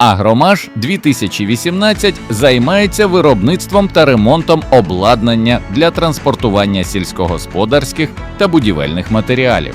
Агромаш 2018 займається виробництвом та ремонтом обладнання для транспортування сільськогосподарських та будівельних матеріалів.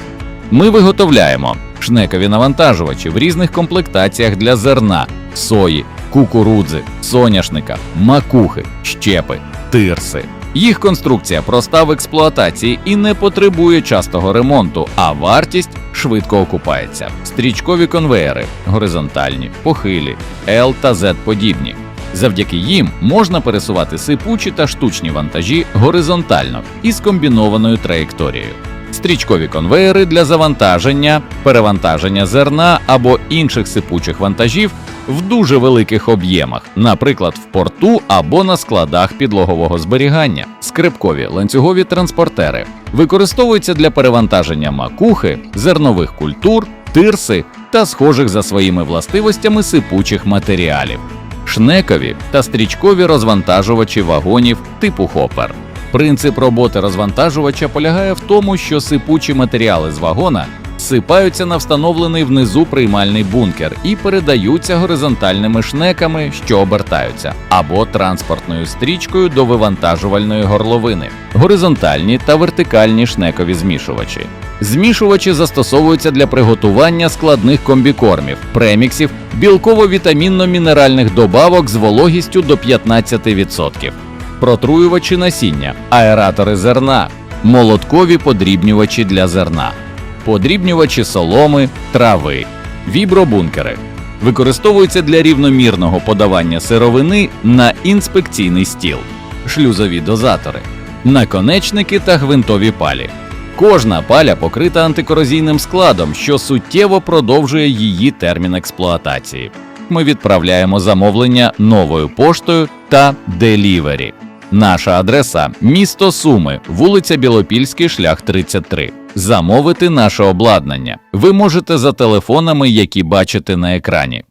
Ми виготовляємо шнекові навантажувачі в різних комплектаціях для зерна, сої, кукурудзи, соняшника, макухи, щепи, тирси. Їх конструкція проста в експлуатації і не потребує частого ремонту, а вартість швидко окупається. Стрічкові конвеєри, горизонтальні, похилі, L та Z подібні. Завдяки їм можна пересувати сипучі та штучні вантажі горизонтально із комбінованою траєкторією. Стрічкові конвеєри для завантаження, перевантаження зерна або інших сипучих вантажів в дуже великих об'ємах, наприклад, в порту або на складах підлогового зберігання. Скрипкові ланцюгові транспортери використовуються для перевантаження макухи, зернових культур, тирси та схожих за своїми властивостями сипучих матеріалів. Шнекові та стрічкові розвантажувачі вагонів типу хопер. Принцип роботи розвантажувача полягає в тому, що сипучі матеріали з вагона сипаються на встановлений внизу приймальний бункер і передаються горизонтальними шнеками, що обертаються, або транспортною стрічкою до вивантажувальної горловини, горизонтальні та вертикальні шнекові змішувачі. Змішувачі застосовуються для приготування складних комбікормів, преміксів, білково-вітамінно-мінеральних добавок з вологістю до 15%, протруювачі насіння, аератори зерна, молоткові подрібнювачі для зерна, подрібнювачі соломи, трави, вібробункери. Використовуються для рівномірного подавання сировини на інспекційний стіл, шлюзові дозатори, наконечники та гвинтові палі. Кожна паля покрита антикорозійним складом, що суттєво продовжує її термін експлуатації. Ми відправляємо замовлення новою поштою та делівері. Наша адреса місто Суми, вулиця Білопільський, шлях 33. Замовити наше обладнання ви можете за телефонами, які бачите на екрані.